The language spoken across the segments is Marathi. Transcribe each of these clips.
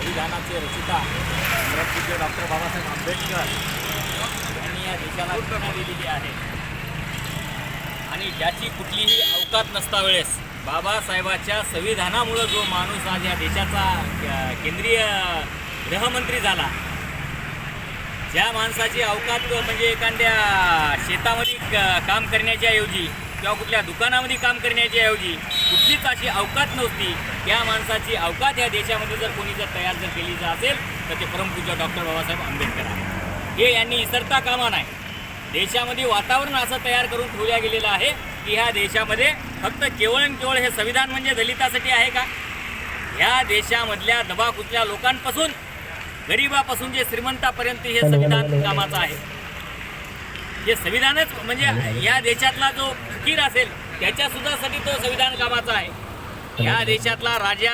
संविधानाचे रचिता परमपूज्य डॉक्टर बाबासाहेब आंबेडकर यांनी या देशाला घटना दिलेली आहे. आणि ज्याची कुठलीही अवकात नसता वेळेस बाबासाहेबाच्या संविधानामुळं जो माणूस आज या देशाचा केंद्रीय गृहमंत्री झाला ज्या माणसाची अवकात म्हणजे एखाद्या शेतामध्ये काम करण्याच्या ऐवजी किंवा कुठल्या दुकानामध्ये काम करण्याच्या ऐवजी कुठलीच अशी अवकात नव्हती. त्या माणसाची अवकात या देशामध्ये जर कोणी जर तयार जर केली जर असेल तर ते परमपूज्य डॉक्टर बाबासाहेब आंबेडकर आहे हे यांनी इसरता कामा नाही. देशामध्ये वातावरण असं तयार करून ठेवल्या गेलेलं आहे की ह्या देशामध्ये फक्त केवळ आणि केवळ हे संविधान म्हणजे दलितासाठी आहे का? ह्या देशामधल्या दबाकुतल्या लोकांपासून गरिबापासून जे श्रीमंतापर्यंत हे संविधान कामाचं आहे. हे संविधानच म्हणजे या देशातला जो फकीर असेल त्याच्या सुद्धासाठी तो संविधान कामाचा आहे. या देशातला राजा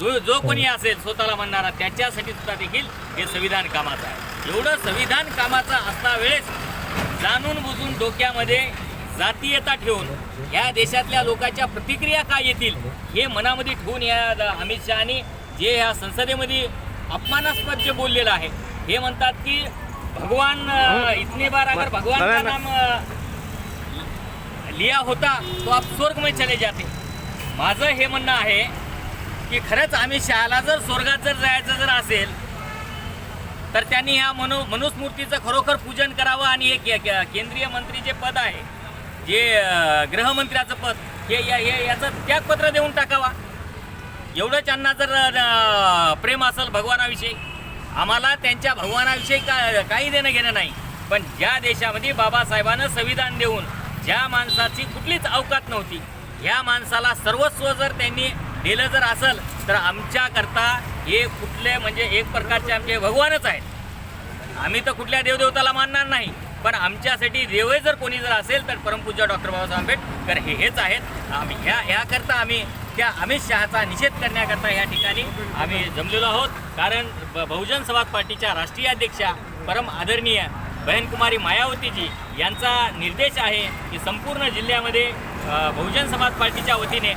जो जो कोणी असेल स्वतःला म्हणणारा त्याच्यासाठी सुद्धा देखील हे संविधान कामाचं आहे. एवढं संविधान कामाचं असता वेळेस जाणून बुजून डोक्यामध्ये जातीयता ठेवून या देशातल्या लोकांच्या प्रतिक्रिया काय येतील हे मनामध्ये ठेवून या अमित शहानी जे ह्या संसदेमध्ये अपमानास्पद जे बोललेलं आहे हे म्हणतात की भगवान इतने बार अगर भगवान का नाम लिया होता तो आप स्वर्ग में चले जाते। माझं हे म्हणणं आहे की खरंच अमित शहाला जर स्वर्गात जर जायचं जर असेल तर त्यांनी ह्या मनो मनुस्मूर्तीचं खरोखर पूजन करावं आणि हे केंद्रीय मंत्री जे पद आहे जे गृहमंत्र्याचं पद हे या- हे याचं त्यागपत्र देऊन टाकावा. एवढं त्यांना जर प्रेम असेल भगवानाविषयी आम्हाला त्यांच्या भगवानाविषयी का काही देणं घेणं नाही. पण ज्या देशामध्ये बाबासाहेबानं संविधान देऊन ज्या माणसाची कुठलीच अवकात नव्हती ह्या माणसाला सर्वस्व जर त्यांनी दिलं जर असेल तर आमच्याकरता हे कुठले म्हणजे एक प्रकारचे आमचे भगवानच आहेत. आम्ही तर कुठल्या देवदेवताला मानणार नाही पण आमच्यासाठी देवही जर कोणी जर असेल तर परमपूज्य डॉक्टर बाबासाहेब आंबेडकर हे हेच आहेत. आम्ही ह्या ह्याकरता आम्ही त्या अमित शहाचा निषेध करण्याकरता या ठिकाणी आम्ही जमलेलो आहोत. कारण ब- बहुजन समाज पार्टीच्या राष्ट्रीय अध्यक्षा परम आदरणीय बहनकुमारी मायावतीजी यांचा निर्देश आहे की संपूर्ण जिल्ह्यामध्ये बहुजन समाज पार्टीच्या वतीने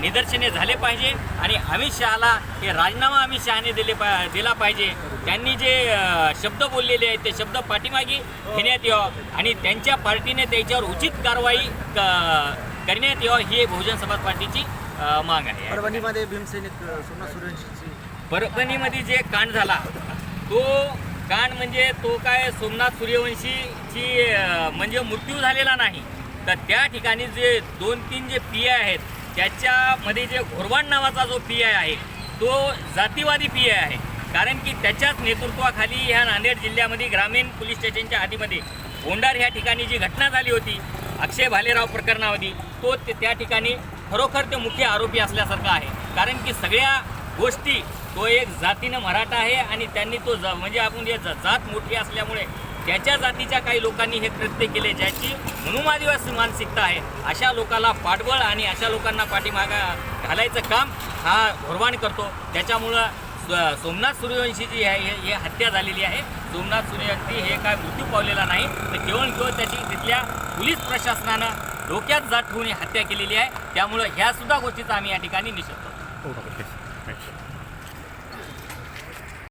निदर्शने झाले पाहिजे आणि अमित शहाला हे राजीनामा अमित शहाने दिले पा दिला पाहिजे. त्यांनी जे शब्द बोललेले आहेत ते शब्द पाठीमागे घेण्यात यावं आणि त्यांच्या पार्टीने त्याच्यावर उचित कारवाई क- करण्यात यावं ही बहुजन समाज पार्टीची माग आहे. परभणीमध्ये भीमसैनिक सोमनाथ परभणीमध्ये जे कांड झाला तो कांड म्हणजे तो काय सोमनाथ सूर्यवंशीची म्हणजे मृत्यू झालेला नाही. तर त्या ठिकाणी जे दोन तीन जे पी आय आहेत त्याच्यामध्ये जे घोरवाड नावाचा जो पी आय आहे तो जातीवादी पी आय आहे. कारण की त्याच्याच नेतृत्वाखाली ह्या नांदेड जिल्ह्यामध्ये ग्रामीण पोलीस स्टेशनच्या हातीमध्ये भोंडार ह्या ठिकाणी जी घटना झाली होती अक्षय भालेराव प्रकरणामध्ये तो ते- त्या ठिकाणी खरोखर ते मुख्य आरोपी असल्यासारखं आहे. कारण की सगळ्या गोष्टी तो एक जातीनं मराठा आहे आणि त्यांनी तो ज म्हणजे आपण जे ज- जात मोठी असल्यामुळे त्याच्या जातीच्या काही लोकांनी हे कृत्य केले ज्याची म्हणून आदिवासी मानसिकता आहे अशा लोकाला पाठबळ आणि अशा लोकांना पाठीमागा घालायचं काम हा घोरवाण करतो. त्याच्यामुळं सोमनाथ सोमनाथ सूर्यवंशीची आहे हे हे हत्या झालेली आहे. सोमनाथ सूर्यवंशी हे काय मृत्यू पावलेला नाही. तर केवळ केवळ त्याची तिथल्या पोलीस प्रशासनानं डोक्यात जात ठेवून हत्या केलेली आहे. त्यामुळं ह्या सुद्धा गोष्टीचा आम्ही या ठिकाणी निषेध करतो.